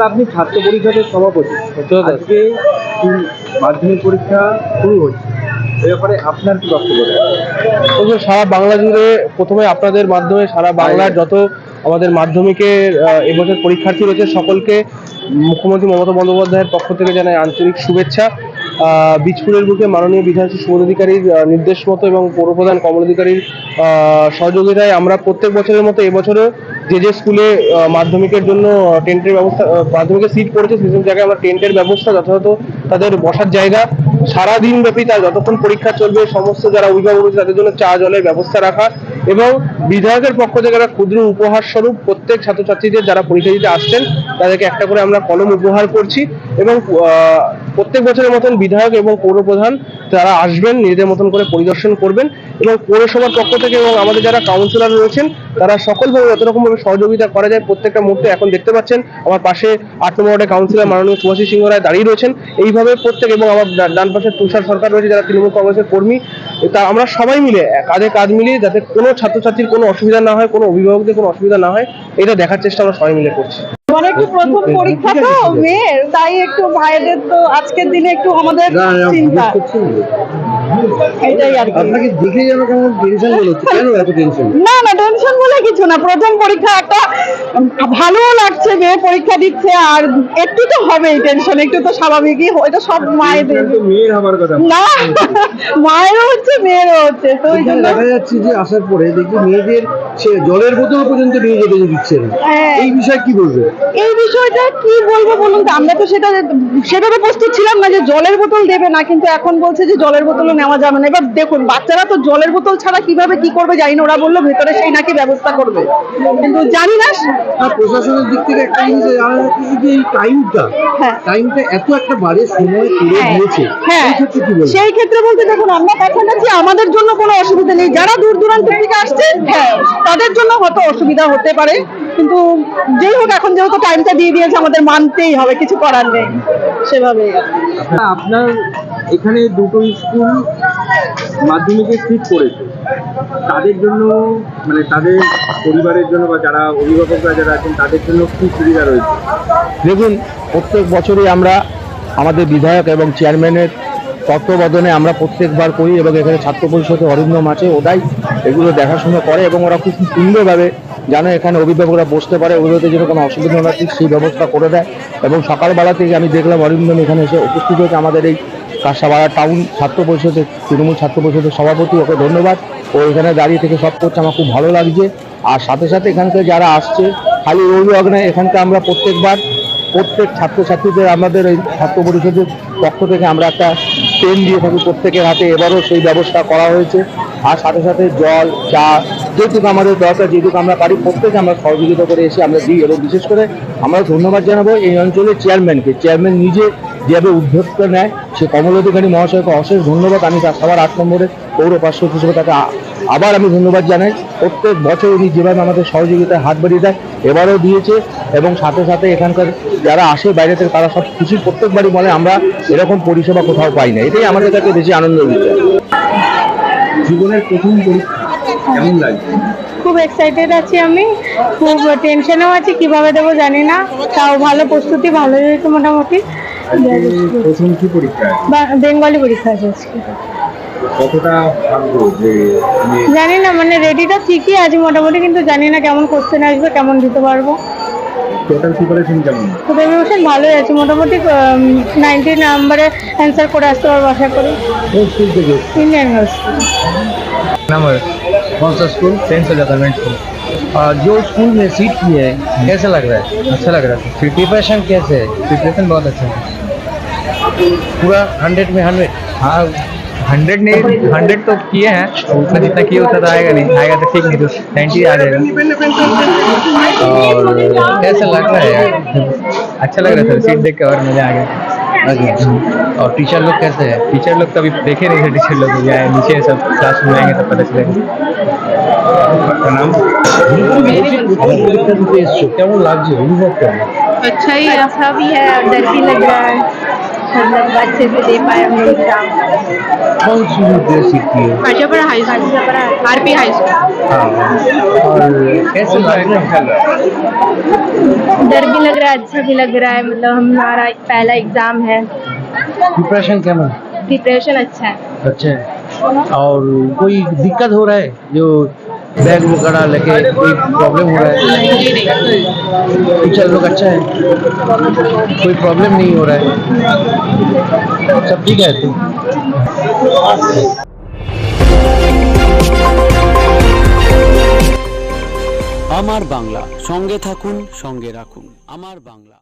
আপনি ছাত্র পরিষদের সভাপতি। আজকে মাধ্যমিক পরীক্ষা শুরু হচ্ছে। ব্যাপারে আপনার কি বক্তব্য তবে সারা বাংলা জুড়ে প্রথমে আপনাদের মাধ্যমে সারা বাংলার যত আমাদের মাধ্যমিকের এবছর পরীক্ষার্থী রয়েছে সকলকে মুখ্যমন্ত্রী মমতা বন্দ্যোপাধ্যায়ের পক্ষ থেকে জানাই আন্তরিক শুভেচ্ছা। আহ, বীজপুরের বুকে মাননীয় বিধায়ক শ্রী সুবোধ অধিকারীর নির্দেশ মতো এবং পৌরপ্রধান কমল অধিকারীর আহ, সহযোগিতায় আমরা প্রত্যেক বছরের মতো এবছরও যে যে স্কুলে মাধ্যমিকের জন্য টেন্টের ব্যবস্থা মাধ্যমিকের সিট পড়েছে সেসব জায়গায় আমরা টেন্টের ব্যবস্থা যথাযথ তাদের বসার জায়গা। সারাদিন ব্যাপী তার যতক্ষণ পরীক্ষা চলবে, সমস্ত যারা অভিভাবক রয়েছে, তাদের জন্য চা, জলের ব্যবস্থা রাখা এবং বিধায়কের পক্ষ থেকে একটা ক্ষুদ্র উপহার স্বরূপ প্রত্যেক ছাত্রছাত্রীদের যারা পরীক্ষা দিতে আসছেন, তাদেরকে একটা করে আমরা কলম উপহার করছি এবং প্রত্যেক বছরের মতন বিধায়ক এবং পৌরপ্রধান তারা আসবেন, নিজেদের মতন করে পরিদর্শন করবেন এবং পৌরসভার পক্ষ থেকে এবং আমাদের যারা কাউন্সিলর রয়েছেন, তারা সকলভাবে যত রকম ভাবে সহযোগিতা করা যায় প্রত্যেকটা মুহূর্তে এখন দেখতে পাচ্ছেন। আমার পাশে আট নম্বর ওয়ার্ডের কাউন্সিলর মাননীয় সুভাষী সিংহ রায় দাঁড়িয়ে রয়েছেন। এইভাবে প্রত্যেক এবং আমার ডান পাশে তুষার সরকার রয়েছে, যারা তৃণমূল কংগ্রেসের কর্মী, তা আমরা সবাই মিলে কাঁধে কাজ মিলিয়ে যাতে কোনো ছাত্রছাত্রীর কোনো অসুবিধা না হয়, কোনো অভিভাবকদের কোনো অসুবিধা না হয়, এটা দেখার চেষ্টা আমরা সবাই মিলে করছি। মানে একটু প্রথম পরীক্ষা তো মেয়ের তাই একটু ভাইদের তো আজকের দিনে একটু আমাদের চিন্তা। এটাই আর আপনাকে দেখে যেন কেমন টেনশন হলো কেন এত টেনশন না না টেনশন বলে কিছু না। প্রথম পরীক্ষা একটা উম, লাগছে মেয়ে পরীক্ষা দিচ্ছে আর একটু তো হবেই টেনশন একটু তো স্বাভাবিকই এটা সব মায়েদের। মেয়ের হবার কথা। না মায়েরও হচ্ছে মেয়েরও হচ্ছে তো ওই জন্য দেখা যাচ্ছে যে আসার পরে দেখি মেয়েদের সে জলের বোতল পর্যন্ত নিয়ে যেতে দিচ্ছে না। হ্যাঁ। এই বিষয়ে কি বলবে? এই বিষয়টা কি বলব বলুন তো? আমরা তো সেটা সেভাবে প্রস্তুত ছিলাম না যে জলের বোতল দেবে না কিন্তু এখন বলছে যে জলের বোতলও নেওয়া যাবে না। এবার দেখুন বাচ্চারা তো জলের বোতল ছাড়া কীভাবে কি করবে জানি না ওরা বলল ভেতরে সেই নাকি ব্যবস্থা করবে। কিন্তু জানি না প্রশাসনের দিক থেকে একটা জিনিস জানা যাচ্ছে যে এই টাইমটা হ্যাঁ। টাইমটা এত একটা বারে সময় করে হ্যাঁ, দিয়েছে হ্যাঁ। সেই ক্ষেত্রে বলতে দেখুন আমরা কাছাকাছি আমাদের জন্য কোনো অসুবিধা নেই। যারা দূর দূরান্ত থেকে আসছে হ্যাঁ তাদের জন্য হয়তো অসুবিধা হতে পারে। কিন্তু যেই হোক এখন যেহেতু টাইমটা দিয়ে দিয়েছে আমাদের মানতেই হবে কিছু করার নেই। সেভাবেই। আপনার এখানে দুটো স্কুল মাধ্যমিকে ঠিক করেছে। তাদের জন্য মানে তাদের পরিবারের জন্য বা যারা অভিভাবকরা যারা আছেন, তাদের জন্য কি সুবিধা রয়েছে? দেখুন, প্রত্যেক বছরই আমরা আমাদের বিধায়ক এবং চেয়ারম্যানের তত্ত্বাবধানে আমরা প্রত্যেকবার করি এবং এখানে ছাত্র পরিষদে অরিন্দম আছে, ওরাই এগুলো দেখাশোনা করে এবং ওরা খুব সুন্দরভাবে যেন এখানে অভিভাবকরা বসতে পারে অভিভাবকদের যেন কোনো অসুবিধা না ঠিক সেই ব্যবস্থা করে দেয়। এবং সকালবেলা থেকে আমি দেখলাম অরিন্দম এখানে এসে উপস্থিত হয়েছে আমাদের এই কাঁসাপাড়া টাউন ছাত্র পরিষদের, তৃণমূল ছাত্র পরিষদের সভাপতি, ওকে ধন্যবাদ। ও এখানে দাঁড়িয়ে থেকে সব করছে, আমার খুব ভালো লাগছে। আর সাথে সাথে এখানকার যারা আসছে, খালি অভিভাবক নয় এখানকে আমরা প্রত্যেকবার, প্রত্যেক ছাত্রছাত্রীদের, আমাদের এই ছাত্র পরিষদের পক্ষ থেকে আমরা একটা পেন দিয়ে থাকি প্রত্যেকের হাতে, এবারও সেই ব্যবস্থা করা হয়েছে। আর সাথে সাথে জল, চা, যেটুকু আমাদের দরকার, যেটুকু আমরা পারি, প্রত্যেকে আমরা সহযোগিতা করে এসে আমরা দিই। এবং বিশেষ করে আমরা ধন্যবাদ জানাব এই অঞ্চলের চেয়ারম্যানকে চেয়ারম্যান নিজে যেভাবে উদ্যোগটা নেয়, সে কমল অধিকারী মহাশয়কে অশেষ ধন্যবাদ। আমি তার সবার আট নম্বরে পৌর পার্শ্বদ হিসেবে তাকে আবার আমি ধন্যবাদ জানাই। প্রত্যেক বছর উনি যেভাবে আমাদের সহযোগিতায় হাত বাড়িয়ে দেয়, এবারও দিয়েছে এবং সাথে সাথে এখানকার যারা আসে বাইরে থেকে, তারা সব খুশি প্রত্যেকবারই বলে, আমরা এরকম পরিষেবা কোথাও পাই না। এটাই আমাদের কাছে বেশি আনন্দ বিষয় জীবনের প্রথম কেমন খুব এক্সাইটেড আছি আমি। খুব টেনশনেও আছি, কীভাবে দেবো জানি না। তাও ভালো প্রস্তুতি ভালো হয়েছে মোটামুটি। প্রথম কি পরীক্ষা বা- বেঙ্গলি পরীক্ষা আছে আজকে কতটা ভাববো যে তুমি জানি না মানে রেডিটা ঠিকই আছে মোটামুটি কিন্তু জানি না কেমন কোশ্চেন আসবে কেমন দিতে পারবো টোটাল প্রিপারেশন কেমন তো প্রিপারেশন ভালোই আছে মোটামুটি নাইনটি নাম্বারে অ্যান্সার করে আসতে পারবো আশা করি কোন স্কুল থেকে ইন্ডিয়ান ইউনিভার্সিটি नंबर कौन सा स्कूल सेंट सोजा कन्वेंट स्कूल और जो स्कूल में सीट की है कैसा लग रहा है अच्छा लग रहा था प्रिपरेशन कैसे है प्रिपरेशन बहुत अच्छा है पूरा हंड्रेड में हंड्रेड हाँ हंड्रेड ने हंड्रेड तो किए हैं उसमें जितना किया उतना तो आएगा नहीं आएगा तो ठीक नहीं तो नाइन्टी आ जाएगा और कैसा लग रहा है यार अच्छा लग रहा है सर सीट देख के और मज़ा आ गया और टीचर लोग कैसे हैं टीचर लोग कभी देखे नहीं थे टीचर लोग आए नीचे सब क्लास में आएँगे तब पता चलेगा अच्छा ही अच्छा भी है दर्जी लग रहा है मतलब अच्छे से दे पाए हम लोग एग्ज़ाम कौन सी विद्या सीखती है Ashapura high school R P high school हाँ? और कैसे लग रहा है। डर भी लग रहा है अच्छा भी लग रहा है। मतलब हमारा पहला एग्ज़ाम है। प्रिपरेशन कैमरा प्रिपरेशन अच्छा है। अच्छा है। और कोई दिक्कत हो रहा है? जो बैग वगैरह लेके कोई प्रॉब्लम हो रहा है टीचर लोग अच्छा है कोई प्रॉब्लम नहीं हो रहा है सब ठीक है तो আমার বাংলা সঙ্গে থাকুন সঙ্গে রাখুন আমার বাংলা